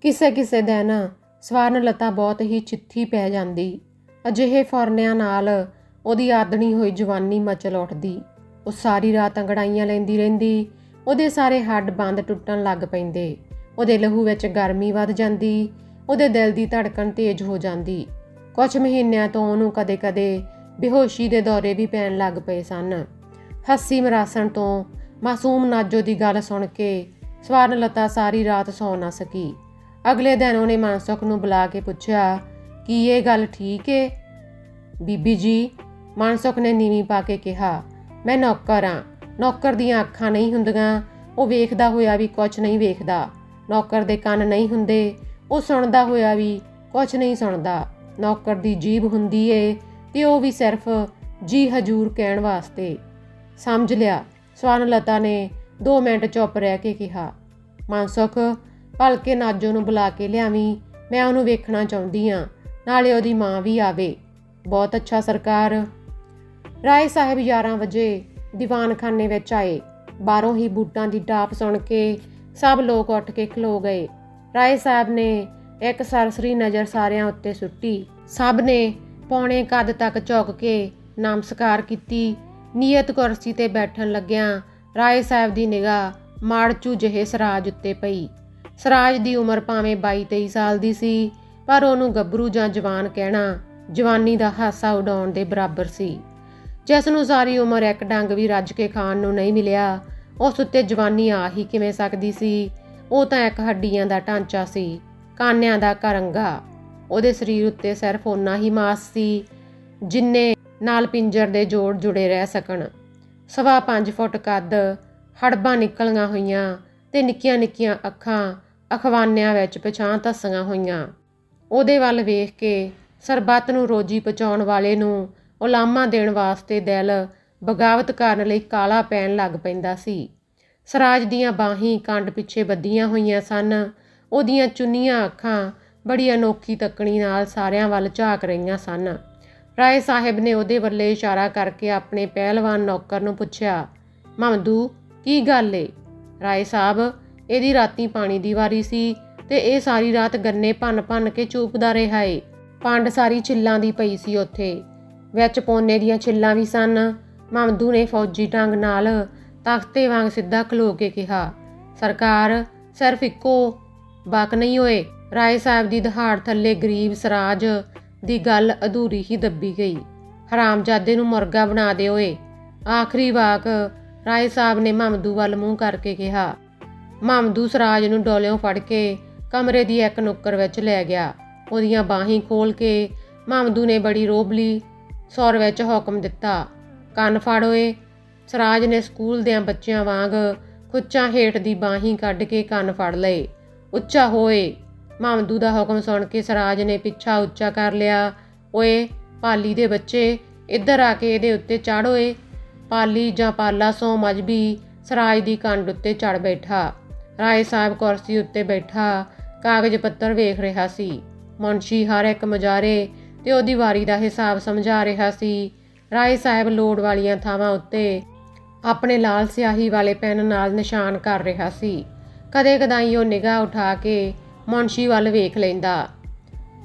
ਕਿਸੇ ਕਿਸੇ ਦਿਨ ਸਵਰਨ ਲਤਾ ਬਹੁਤ ਹੀ ਚਿੱਥੀ ਪੈ ਜਾਂਦੀ। ਅਜਿਹੇ ਫੌਰਨਿਆਂ ਨਾਲ ਉਹਦੀ ਆਦਣੀ ਹੋਈ ਜਵਾਨੀ ਮਚਲ ਉੱਠਦੀ। ਉਹ ਸਾਰੀ ਰਾਤ ਅੰਗੜਾਈਆਂ ਲੈਂਦੀ ਰਹਿੰਦੀ। ਉਹਦੇ ਸਾਰੇ ਹੱਡ ਬੰਦ ਟੁੱਟਣ ਲੱਗ ਪੈਂਦੇ। ਉਹਦੇ ਲਹੂ ਵਿੱਚ ਗਰਮੀ ਵੱਧ ਜਾਂਦੀ। ਉਹਦੇ ਦਿਲ ਦੀ ਧੜਕਣ ਤੇਜ਼ ਹੋ ਜਾਂਦੀ। ਕੁਝ ਮਹੀਨਿਆਂ ਤੋਂ ਉਹਨੂੰ ਕਦੇ-ਕਦੇ ਬੇਹੋਸ਼ੀ ਦੇ ਦੌਰੇ ਵੀ ਪੈਣ ਲੱਗ ਪਏ ਸਨ। ਹੱਸੀ ਮਰਾਸਣ ਤੋਂ ਮਾਸੂਮ ਨਾਜੋ ਦੀ ਗੱਲ ਸੁਣ ਕੇ ਸਵਰਨ ਲਤਾ ਸਾਰੀ ਰਾਤ ਸੌ ਨਾ ਸਕੀ। ਅਗਲੇ ਦਿਨ ਉਹਨੇ ਮਾਨਸੁਖ ਨੂੰ ਬੁਲਾ ਕੇ ਪੁੱਛਿਆ, ਕੀ ਇਹ ਗੱਲ ਠੀਕ ਏ? ਬੀਬੀ ਜੀ, ਮਾਨਸੁਖ ਨੇ ਨੀਵੀਂ ਪਾ ਕੇ ਕਿਹਾ, ਮੈਂ ਨੌਕਰ ਆ। ਨੌਕਰ ਦੀਆਂ ਅੱਖਾਂ ਨਹੀਂ ਹੁੰਦੀਆਂ। ਉਹ ਵੇਖਦਾ ਹੋਇਆ ਵੀ ਕੁਝ ਨਹੀਂ ਵੇਖਦਾ। ਨੌਕਰ ਦੇ ਕੰਨ ਨਹੀਂ ਹੁੰਦੇ। ਉਹ ਸੁਣਦਾ ਹੋਇਆ ਵੀ ਕੁਝ ਨਹੀਂ ਸੁਣਦਾ। ਨੌਕਰ ਦੀ ਜੀਭ ਹੁੰਦੀ ਏ ਤੇ ਉਹ ਵੀ ਸਿਰਫ ਜੀ ਹਜੂਰ ਕਹਿਣ ਵਾਸਤੇ। ਸਮਝ ਲਿਆ। ਸਵਰਨ ਲਤਾ ਨੇ 2 ਮਿੰਟ ਚੁੱਪ ਰਹਿ ਕੇ ਕਿਹਾ। ਮਾਨਸੁਖ ਭਲਕੇ ਨਾਜੋ ਨੂੰ ਬੁਲਾ ਕੇ ਲਿਆਵੀਂ, ਮੈਂ ਉਹਨੂੰ ਵੇਖਣਾ ਚਾਹੁੰਦੀ ਆ, ਨਾਲੇ ਉਹਦੀ ਮਾਂ ਵੀ ਆਵੇ। ਬਹੁਤ ਅੱਛਾ ਸਰਕਾਰ। ਰਾਏ ਸਾਹਿਬ 11 ਵਜੇ ਦੀਵਾਨਖਾਨੇ ਵਿੱਚ ਆਏ। ਬਾਹਰੋਂ ਹੀ ਬੂਟਾਂ ਦੀ ਟਾਪ ਸੁਣ ਕੇ ਸਭ ਲੋਕ ਉੱਠ ਕੇ ਖਲੋ ਗਏ। ਰਾਏ ਸਾਹਿਬ ਨੇ ਇੱਕ ਸਰਸਰੀ ਨਜ਼ਰ ਸਾਰਿਆਂ ਉੱਤੇ ਸੁੱਟੀ। ਸਭ ਨੇ ਪੌਣੇ ਕੱਦ ਤੱਕ ਝੁਕ ਕੇ ਨਮਸਕਾਰ ਕੀਤੀ। ਨੀਅਤ ਕੁਰਸੀ ਤੇ ਬੈਠਣ ਲੱਗਿਆਂ ਰਾਏ ਸਾਹਿਬ ਦੀ ਨਿਗਾਹ ਮਾੜਚੂ ਜਿਹੇ ਸਰਾਜ ਉੱਤੇ ਪਈ। ਸਰਾਜ ਦੀ ਉਮਰ ਭਾਵੇਂ 22-23 ਸਾਲ ਦੀ ਸੀ, ਪਰ ਉਹਨੂੰ ਗੱਭਰੂ ਜਾਂ ਜਵਾਨ ਕਹਿਣਾ ਜਵਾਨੀ ਦਾ ਹਾਸਾ ਉਡਾਉਣ ਦੇ ਬਰਾਬਰ ਸੀ। ਜਿਸ ਨੂੰ ਸਾਰੀ ਉਮਰ ਇੱਕ ਡੰਗ ਵੀ ਰੱਜ ਕੇ ਖਾਣ ਨੂੰ ਨਹੀਂ ਮਿਲਿਆ, ਉਸ ਉੱਤੇ ਜਵਾਨੀ ਆ ਹੀ ਕਿਵੇਂ ਸਕਦੀ ਸੀ, ਉਹ ਤਾਂ ਇੱਕ ਹੱਡੀਆਂ ਦਾ ਢਾਂਚਾ ਸੀ, ਕਾਨਿਆਂ ਦਾ ਕਰੰਗਾ ਉਹਦੇ ਸਰੀਰ ਉੱਤੇ ਸਿਰਫ ਓਨਾ ਹੀ ਮਾਸ ਸੀ, ਜਿੰਨੇ ਨਾਲ ਪਿੰਜਰ ਦੇ ਜੋੜ ਜੁੜੇ ਰਹਿ ਸਕਣ। ਸਵਾ 5 ਫੁੱਟ ਕੱਦ, ਹੜਬਾਂ ਨਿਕਲੀਆਂ ਹੋਈਆਂ ਤੇ ਨਿੱਕੀਆਂ ਨਿੱਕੀਆਂ ਅੱਖਾਂ ਅਖਵਾਨਿਆਂ ਵਿੱਚ ਪਛਾਂ ਧੱਸੀਆਂ ਹੋਈਆਂ। ਉਹਦੇ ਵੱਲ ਵੇਖ ਕੇ ਸਰਬੱਤ ਨੂੰ ਰੋਜੀ ਪਹੁੰਚਾਉਣ ਵਾਲੇ ਨੂੰ ਉਲਾਮਾ ਦੇਣ ਵਾਸਤੇ ਦਿਲ ਬਗਾਵਤ ਕਰਨ ਲਈ ਕਾਲਾ ਪੈਣ ਲੱਗ ਪੈਂਦਾ ਸੀ। ਸਰਾਜ ਦੀਆਂ ਬਾਹੀਂ ਕੰਡ ਪਿੱਛੇ ਬੱਧੀਆਂ ਹੋਈਆਂ ਸਨ। ਉਹਦੀਆਂ ਚੁੰਨੀਆਂ ਅੱਖਾਂ ਬੜੀ ਅਨੋਖੀ ਤੱਕਣੀ ਨਾਲ ਸਾਰਿਆਂ ਵੱਲ ਝਾਕ ਰਹੀਆਂ ਸਨ। ਰਾਏ ਸਾਹਿਬ ਨੇ ਉਹਦੇ ਵੱਲੇ ਇਸ਼ਾਰਾ ਕਰਕੇ ਆਪਣੇ ਪਹਿਲਵਾਨ ਨੌਕਰ ਨੂੰ ਪੁੱਛਿਆ, ਮਮਦੂ, ਕੀ ਗੱਲ ਏ? ਰਾਏ ਸਾਹਿਬ ਇਹਦੀ ਰਾਤੀ ਪਾਣੀ ਦੀ ਵਾਰੀ ਸੀ ਤੇ ਇਹ ਸਾਰੀ ਰਾਤ ਗੰਨੇ ਭੰਨ ਭੰਨ ਕੇ ਚੂਪਦਾ ਰਿਹਾ ਏ। ਪੰਡ ਸਾਰੀ ਛਿੱਲਾਂ ਦੀ ਪਈ ਸੀ ਉੱਥੇ। ਵਿੱਚ ਪੋਨੇ ਦੀਆਂ ਛਿੱਲਾਂ ਵੀ ਸਨ। ਮਮਦੂ ਨੇ ਫੌਜੀ ਢੰਗ ਨਾਲ ਤਖਤੇ ਵਾਂਗ ਸਿੱਧਾ ਖਲੋ ਕੇ ਕਿਹਾ, ਸਰਕਾਰ, ਸਿਰਫ ਇੱਕੋ ਬਾਕ ਨਹੀਂ ਹੋਏ। ਰਾਏ ਸਾਹਿਬ ਦੀ ਦਹਾੜ ਥੱਲੇ ਗਰੀਬ ਸਰਾਜ ਦੀ ਗੱਲ ਅਧੂਰੀ ਹੀ ਦੱਬੀ ਗਈ। ਹਰਾਮਜ਼ਾਦੇ ਨੂੰ ਮੁਰਗਾ ਬਣਾ ਦੇ ਓਏ ਆਖਰੀ ਵਾਕ ਰਾਏ ਸਾਹਿਬ ਨੇ ਮਮਦੂ ਵੱਲ ਮੂੰਹ ਕਰਕੇ ਕਿਹਾ ਮਮਦੂ ਸਰਾਜ ਨੂੰ ਡੋਲਿਓਂ ਫੜ ਕੇ ਕਮਰੇ ਦੀ ਇੱਕ ਨੁੱਕਰ ਵਿੱਚ ਲੈ ਗਿਆ। ਉਹਦੀਆਂ ਬਾਹੀਂ ਖੋਲ ਕੇ ਮਮਦੂ ਨੇ ਬੜੀ ਰੋਬਲੀ ਸੌਰ ਵਿੱਚ ਹੁਕਮ ਦਿੱਤਾ। ਕੰਨ ਫੜ ਸਰਾਜ ਨੇ ਸਕੂਲ ਦੇ ਬੱਚਿਆਂ ਵਾਂਗ ਖੁੱਚਾਂ ਹੇਠ ਦੀ ਬਾਹੀਂ ਕੱਢ ਕੇ ਕੰਨ ਫੜ ਲਏ। ਉੱਚਾ ਹੋਏ। ਮਮਦੂ ਦਾ ਹੁਕਮ ਸੁਣ ਕੇ ਸਰਾਜ ਨੇ ਪਿੱਛਾ ਉੱਚਾ ਕਰ ਲਿਆ। ਓਏ, ਪਾਲੀ ਦੇ ਬੱਚੇ, ਇੱਧਰ ਆ ਕੇ ਇਹਦੇ ਉੱਤੇ ਚੜ੍ਹ ਓਏ। ਪਾਲੀ ਜਾਂ ਪਾਲਾ ਸੋ ਮਜਬੀ ਸਰਾਜ ਦੀ ਕੰਡ ਉੱਤੇ ਚੜ ਬੈਠਾ। ਰਾਏ ਸਾਹਿਬ ਕੁਰਸੀ ਉੱਤੇ ਬੈਠਾ, ਕਾਗਜ਼ ਪੱਤਰ ਵੇਖ ਰਿਹਾ ਸੀ। ਮੁਨਸ਼ੀ ਹਰ ਇੱਕ ਮਜਾਰੇ ਤੇ ਉਹਦੀ ਵਾਰੀ ਦਾ ਹਿਸਾਬ ਸਮਝਾ ਰਿਹਾ ਸੀ। ਰਾਏ ਸਾਹਿਬ ਲੋੜ ਵਾਲੀਆਂ ਥਾਵਾਂ ਉੱਤੇ ਆਪਣੇ ਲਾਲ ਸਿਆਹੀ ਵਾਲੇ ਪੈਨ ਨਾਲ ਨਿਸ਼ਾਨ ਕਰ ਰਿਹਾ ਸੀ। ਕਦੇ ਕਦਾਈ ਉਹ ਨਿਗਾਹ ਉਠਾ ਕੇ ਮੁਨਸ਼ੀ ਵੱਲ ਵੇਖ ਲੈਂਦਾ।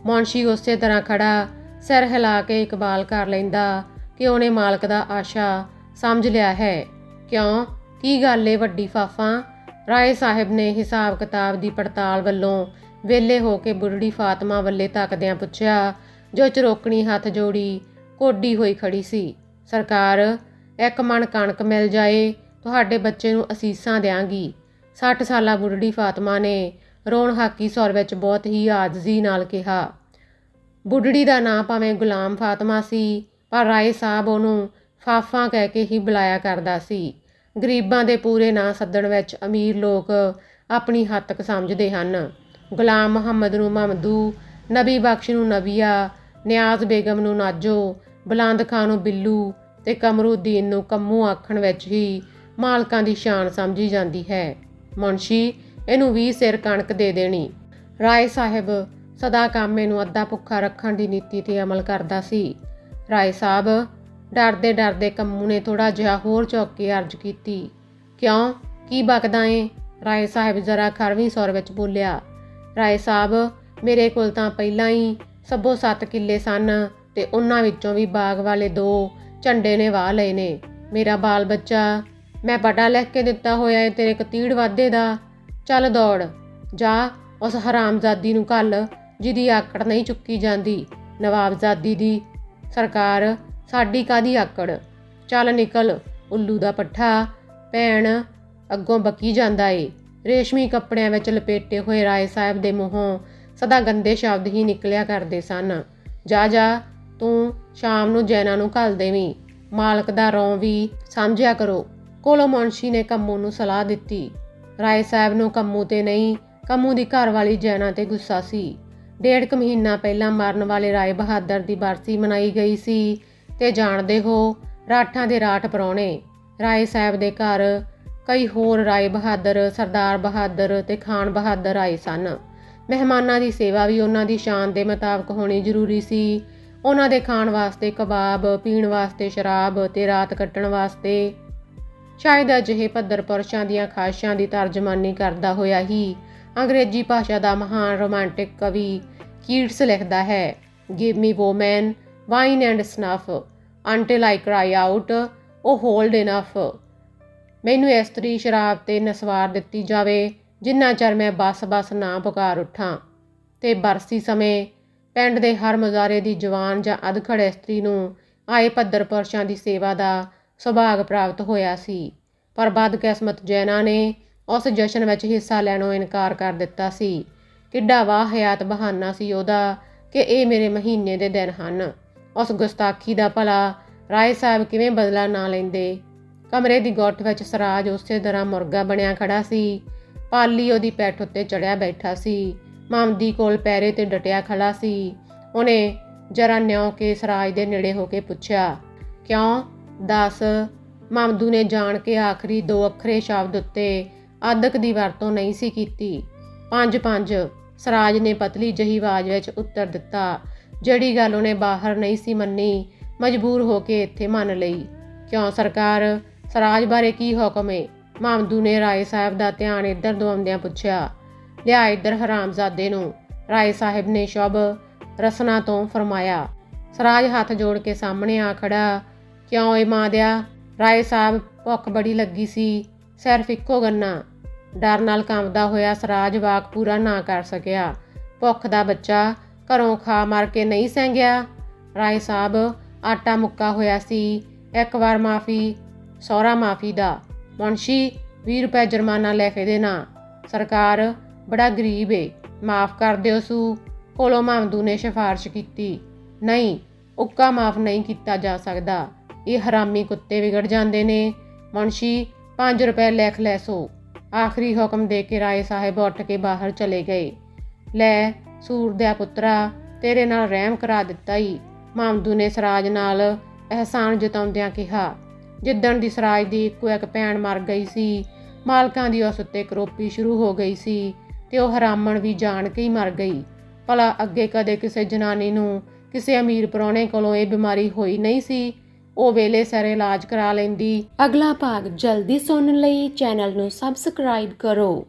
ਮੁਨਸ਼ੀ ਉਸੇ ਤਰ੍ਹਾਂ ਖੜਾ, ਸਿਰ ਹਿਲਾ ਕੇ ਇਕਬਾਲ ਕਰ ਲੈਂਦਾ ਕਿ ਉਹਨੇ ਮਾਲਕ ਦਾ ਆਸ਼ਾ ਸਮਝ ਲਿਆ ਹੈ। ਕਿਉਂ? ਕੀ ਗੱਲ ਏ ਵੱਡੀ ਫਾਫਾ? ਰਾਏ ਸਾਹਿਬ ਨੇ ਹਿਸਾਬ ਕਿਤਾਬ ਦੀ ਪੜਤਾਲ ਵੱਲੋਂ ਵੇਲੇ ਹੋ ਕੇ ਬੁੱਢੜੀ ਫਾਤਮਾ ਵੱਲੇ ਤੱਕਦਿਆਂ ਪੁੱਛਿਆ, ਜੋ ਚਰੋਕਣੀ ਹੱਥ ਜੋੜੀ ਕੋਡੀ ਹੋਈ ਖੜੀ ਸੀ? ਸਰਕਾਰ, ਇੱਕ ਮਣ ਕਣਕ ਮਿਲ ਜਾਏ, ਤੁਹਾਡੇ ਬੱਚੇ ਨੂੰ ਅਸੀਸਾਂ ਦਿਆਂਗੀ। 60 ਸਾਲਾ ਬੁਰੜੀ ਫਾਤਮਾ ਨੇ ਰੋਣ ਹਾਕੀ ਸੌਰ ਵਿੱਚ ਬਹੁਤ ਹੀ ਆਜਜ਼ੀ ਨਾਲ ਕਿਹਾ ਬੁੱਢੜੀ ਦਾ ਨਾਂ ਭਾਵੇਂ ਗੁਲਾਮ ਫਾਤਮਾ ਸੀ, ਪਰ ਰਾਏ ਸਾਹਿਬ ਉਹਨੂੰ ਫਾਫਾ ਕਹਿ ਕੇ ਹੀ ਬੁਲਾਇਆ ਕਰਦਾ ਸੀ। ਗਰੀਬਾਂ ਦੇ ਪੂਰੇ ਨਾਂ ਸੱਦਣ ਵਿੱਚ ਅਮੀਰ ਲੋਕ ਆਪਣੀ ਹੱਦ ਸਮਝਦੇ ਹਨ। ਗੁਲਾਮ ਮੁਹੰਮਦ ਨੂੰ ਮਮਦੂ ਨਬੀ ਬਖਸ਼ ਨੂੰ ਨਬੀਆ, ਨਿਆਜ਼ ਬੇਗਮ ਨੂੰ ਨਾਜੋ, ਬੁਲੰਦ ਖਾਨ ਨੂੰ ਬਿੱਲੂ ਤੇ ਕਮਰੂਦੀਨ ਨੂੰ ਕੰਮੂ ਆਖਣ ਵਿੱਚ ਹੀ ਮਾਲਕਾਂ ਦੀ ਸ਼ਾਨ ਸਮਝੀ ਜਾਂਦੀ ਹੈ। ਮੁਨਸ਼ੀ, ਇਹਨੂੰ 20 ਸਿਰ ਕਣਕ ਦੇ ਦੇਣੀ। ਰਾਏ ਸਾਹਿਬ, ਸਦਾ ਕਾਮੇ ਨੂੰ ਅੱਧਾ ਭੁੱਖਾ ਰੱਖਣ ਦੀ ਨੀਤੀ ਤੇ ਅਮਲ ਕਰਦਾ ਸੀ। ਰਾਏ ਸਾਹਿਬ ਡਰਦੇ ਡਰਦੇ ਕੰਮੂ ਨੇ ਥੋੜਾ ਜਿਹਾ ਹੋਰ ਚੌਕ ਕੇ ਅਰਜ਼ ਕੀਤੀ। ਕਿਉਂ? ਕੀ ਬਕਦਾ ਏ? ਰਾਏ ਸਾਹਿਬ ਜ਼ਰਾ ਖਰਵੀਂ ਸੌਰ ਵਿੱਚ ਬੋਲਿਆ। ਰਾਏ ਸਾਹਿਬ, ਮੇਰੇ ਕੋਲ ਤਾਂ ਪਹਿਲਾਂ ਹੀ ਸਭੋ 7 ਕਿੱਲੇ ਸਨ ਤੇ ਉਹਨਾਂ ਵਿੱਚੋਂ ਵੀ ਬਾਗ ਵਾਲੇ ਦੋ ਝੰਡੇ ਨੇ ਵਾਹ ਲਏ ਨੇ। ਮੇਰਾ ਬਾਲ ਬੱਚਾ, ਮੈਂ ਪਟਾ ਲਿਖ ਕੇ ਦਿੱਤਾ ਹੋਇਆ ਏ, ਤੇਰੇ ਕਤੀੜ ਵਾਧੇ ਦਾ। ਚੱਲ ਦੌੜ, ਜਾ, ਉਸ ਹਰਾਮਜ਼ਾਦੀ ਨੂੰ ਘੱਲ, ਜਿਹਦੀ ਆਕੜ ਨਹੀਂ ਚੁੱਕੀ ਜਾਂਦੀ। ਨਵਾਬਜ਼ਾਦੀ ਦੀ ਸਰਕਾਰ ਸਾਡੀ ਕਾਦੀ ਆਕੜ? ਚੱਲ ਨਿਕਲ, ਉੱਲੂ ਦਾ ਪੱਠਾ। ਭੈਣ, ਅੱਗੋਂ ਬੱਕੀ ਜਾਂਦਾ ਏ। ਰੇਸ਼ਮੀ ਕੱਪੜਿਆਂ ਵਿੱਚ ਲਪੇਟੇ ਹੋਏ ਰਾਏ ਸਾਹਿਬ ਦੇ ਮੂੰਹੋਂ ਸਦਾ ਗੰਦੇ ਸ਼ਬਦ ਹੀ ਨਿਕਲਿਆ ਕਰਦੇ ਸਨ। ਜਾ ਜਾ, ਤੂੰ ਸ਼ਾਮ ਨੂੰ ਜੈਨਾ ਨੂੰ ਘੱਲ ਦੇਵੀਂ। ਮਾਲਕ ਦਾ ਰੌਂ ਵੀ ਸਮਝਿਆ ਕਰੋ। ਕੋਲੋ ਮੁਨਸ਼ੀ ਨੇ ਕੰਮੂ ਨੂੰ ਸਲਾਹ ਦਿੱਤੀ। ਰਾਏ ਸਾਹਿਬ ਨੂੰ ਕੰਮੂ ਤੇ ਨਹੀਂ, ਕੰਮੂ ਦੀ ਘਰ ਵਾਲੀ ਜੈਨਾ ਤੇ ਗੁੱਸਾ ਸੀ। ਡੇਢ ਕੁ ਮਹੀਨਾ ਪਹਿਲਾਂ ਮਰਨ ਵਾਲੇ ਰਾਏ ਬਹਾਦਰ ਦੀ ਬਰਸੀ ਮਨਾਈ ਗਈ ਸੀ। ਤੇ ਜਾਣਦੇ ਹੋ ਰਾਠਾਂ ਦੇ ਰਾਠ ਪਰੌਣੇ। ਰਾਏ ਸਾਹਿਬ ਦੇ ਘਰ ਕਈ ਹੋਰ ਰਾਏ ਬਹਾਦਰ, ਸਰਦਾਰ ਬਹਾਦਰ ਤੇ ਖਾਨ ਬਹਾਦਰ ਆਏ ਸਨ। ਮਹਿਮਾਨਾਂ ਦੀ ਸੇਵਾ ਵੀ ਉਹਨਾਂ ਦੀ ਸ਼ਾਨ ਦੇ ਮੁਤਾਬਕ ਹੋਣੀ ਜ਼ਰੂਰੀ ਸੀ। ਉਹਨਾਂ ਦੇ ਖਾਣ ਵਾਸਤੇ ਕਬਾਬ, ਪੀਣ ਵਾਸਤੇ ਸ਼ਰਾਬ ਤੇ ਰਾਤ ਕੱਟਣ ਵਾਸਤੇ ਸ਼ਾਇਦ ਅਜਿਹੇ ਪੱਧਰ ਪੁਰਸ਼ਾਂ ਦੀਆਂ ਖਾਹਿਸ਼ਾਂ ਦੀ ਤਰਜਮਾਨੀ ਕਰਦਾ ਹੋਇਆ ਹੀ ਅੰਗਰੇਜ਼ੀ ਭਾਸ਼ਾ ਦਾ ਮਹਾਨ ਰੋਮਾਂਟਿਕ ਕਵੀ ਕੀਟਸ ਲਿਖਦਾ ਹੈ give me woman wine and snuff until I cry out ਉਹ ਹੋਲਡ ਇਨਫ ਮੈਨੂੰ ਇਸਤਰੀ ਸ਼ਰਾਬ ਤੇ ਨਸਵਾਰ ਦਿੱਤੀ ਜਾਵੇ, ਜਿੰਨਾ ਚਿਰ ਮੈਂ ਬਸ-ਬਸ ਨਾ ਪੁਕਾਰ ਉੱਠਾਂ। ਤੇ ਬਰਸੀ ਸਮੇਂ ਪਿੰਡ ਦੇ ਹਰ ਮੁਜ਼ਾਰੇ ਦੀ ਜਵਾਨ ਜਾਂ ਅਧਖੜ ਇਸਤਰੀ ਨੂੰ ਆਏ ਪੱਧਰ ਪੁਰਸ਼ਾਂ ਦੀ ਸੇਵਾ ਦਾ ਸੁਭਾਗ ਪ੍ਰਾਪਤ ਹੋਇਆ ਸੀ। ਪਰ ਬਦਕਿਸਮਤ ਜੈਨਾ ਨੇ ਉਸ ਜਸ਼ਨ ਵਿੱਚ ਹਿੱਸਾ ਲੈਣੋਂ ਇਨਕਾਰ ਕਰ ਦਿੱਤਾ ਸੀ। ਕਿੱਡਾ ਵਾਹ ਵਾਹਿਆਤ ਬਹਾਨਾ ਸੀ ਉਹਦਾ ਕਿ ਇਹ ਮੇਰੇ ਮਹੀਨੇ ਦੇ ਦਿਨ ਹਨ। ਉਸ ਗੁਸਤਾਖੀ ਦਾ ਭਲਾ ਰਾਏ ਸਾਹਿਬ ਕਿਵੇਂ ਬਦਲਾ ਨਾ ਲੈਂਦੇ? ਕਮਰੇ ਦੀ ਗੁੱਟ ਵਿੱਚ ਸਰਾਜ ਉਸੇ ਤਰ੍ਹਾਂ ਮੁਰਗਾ ਬਣਿਆ ਖੜਾ ਸੀ। ਪਾਲੀ ਉਹਦੀ ਪੈਠ ਉੱਤੇ ਚੜਿਆ ਬੈਠਾ ਸੀ। ਮਾਮਦੀ ਕੋਲ ਪੈਰੇ ਤੇ ਡਟਿਆ ਖੜਾ ਸੀ। ਉਹਨੇ ਜਰਾ ਨਿਉ ਕੇ ਸਰਾਜ ਦੇ ਨੇੜੇ ਹੋ ਕੇ ਪੁੱਛਿਆ, ਕਿਉਂ? ਦੱਸ। ਮਾਮਦੂ ਨੇ ਜਾਣ ਕੇ ਆਖਰੀ ਦੋ ਅੱਖਰੇ ਸ਼ਬਦ ਉੱਤੇ ਆਦਕ ਦੀ ਵਰਤੋਂ ਨਹੀਂ ਸੀ ਕੀਤੀ। ਪੰਜ ਪੰਜ ਸਰਾਜ ਨੇ ਪਤਲੀ ਜਹੀ ਆਵਾਜ਼ ਵਿੱਚ ਉੱਤਰ ਦਿੱਤਾ ਜਿਹੜੀ ਗੱਲ ਉਹਨੇ ਬਾਹਰ ਨਹੀਂ ਸੀ ਮੰਨੀ, ਮਜਬੂਰ ਹੋ ਕੇ ਇੱਥੇ ਮੰਨ ਲਈ। ਕਿਉਂ ਸਰਕਾਰ, ਸਰਾਜ ਬਾਰੇ ਕੀ ਹੁਕਮ ਏ? ਮਾਮਦੂ ਨੇ ਰਾਏ ਸਾਹਿਬ ਦਾ ਧਿਆਨ ਇੱਧਰ ਦਵਾਉਂਦਿਆਂ ਪੁੱਛਿਆ। ਲਿਆ ਇੱਧਰ ਹਰਾਮਜ਼ਾਦੇ ਨੂੰ। ਰਾਏ ਸਾਹਿਬ ਨੇ ਸ਼ੁਭ ਰਸਨਾ ਤੋਂ ਫਰਮਾਇਆ। ਸਰਾਜ ਹੱਥ ਜੋੜ ਕੇ ਸਾਹਮਣੇ ਆ ਖੜਾ। ਕਿਉਂ ਏ ਮਾਂ ਦਿਆ? ਰਾਏ ਸਾਹਿਬ ਭੁੱਖ ਬੜੀ ਲੱਗੀ ਸੀ। ਸਿਰਫ ਇੱਕੋ ਗੰਨਾ। ਡਰ ਨਾਲ ਕੰਬਦਾ ਹੋਇਆ ਸਰਾਜ ਵਾਕ ਪੂਰਾ ਨਾ ਕਰ ਸਕਿਆ। ਭੁੱਖ ਦਾ ਬੱਚਾ ਘਰੋਂ ਖਾ ਮਾਰ ਕੇ ਨਹੀਂ ਸੈਂਗਿਆ ਰਾਏ ਸਾਹਿਬ, ਆਟਾ ਮੁੱਕਾ ਹੋਇਆ ਸੀ। ਇੱਕ ਵਾਰ ਮਾਫੀ ਸੌਰਾ ਮਾਫੀ ਦਾ। ਮੁਨਸ਼ੀ 20 ਰੁਪਏ ਜੁਰਮਾਨਾ ਲੈ ਕੇ ਦੇਣਾ। ਸਰਕਾਰ ਬੜਾ ਗਰੀਬ ਏ, ਮਾਫ ਕਰ ਦਿਓ ਸੂ। ਕੋਲੋਂ ਮਾਮਦੂ ਨੇ ਸਿਫਾਰਿਸ਼ ਕੀਤੀ। ਨਹੀਂ, ਉੱਕਾ ਮਾਫ ਨਹੀਂ ਕੀਤਾ ਜਾ ਸਕਦਾ। ਇਹ ਹਰਾਮੀ ਕੁੱਤੇ ਵਿਗੜ ਜਾਂਦੇ ਨੇ। ਮੁਨਸ਼ੀ 5 ਰੁਪਏ ਲਿਖ ਲੈ ਸੋ। ਆਖਰੀ ਹੁਕਮ ਦੇ ਕੇ ਰਾਏ ਸਾਹਿਬ ਉੱਠ ਕੇ ਬਾਹਰ ਚਲੇ ਗਏ। ਲੈ ਸੂਰਦਿਆ ਪੁੱਤਰਾ, ਤੇਰੇ ਨਾਲ ਰਹਿਮ ਕਰਾ ਦਿੱਤਾ ਈ। ਮਾਮਦੂ ਨੇ ਸਰਾਜ ਨਾਲ ਅਹਿਸਾਨ ਜਤਾਉਂਦਿਆਂ ਕਿਹਾ, ਜਿੱਦਣ ਦੀ ਸਰਾਜ ਦੀ ਇੱਕੋ ਇੱਕ ਭੈਣ ਮਰ ਗਈ ਸੀ, ਮਾਲਕਾਂ ਦੀ ਉਸ ਉੱਤੇ ਕਰੋਪੀ ਸ਼ੁਰੂ ਹੋ ਗਈ ਸੀ ਤੇ ਉਹ ਹਰਾਮਣ ਵੀ ਜਾਣ ਕੇ ਹੀ ਮਰ ਗਈ। ਭਲਾ ਅੱਗੇ ਕਦੇ ਕਿਸੇ ਜਨਾਨੀ ਨੂੰ ਕਿਸੇ ਅਮੀਰ ਪਰੌਣੇ ਕੋਲੋਂ ਇਹ ਬਿਮਾਰੀ ਹੋਈ ਨਹੀਂ ਸੀ, ਉਹ ਵੇਲੇ ਸਾਰੇ ਇਲਾਜ ਕਰਾ ਲੈਂਦੀ। ਅਗਲਾ ਭਾਗ ਜਲਦੀ ਸੁਣਨ ਲਈ ਚੈਨਲ ਨੂੰ ਸਬਸਕ੍ਰਾਈਬ ਕਰੋ।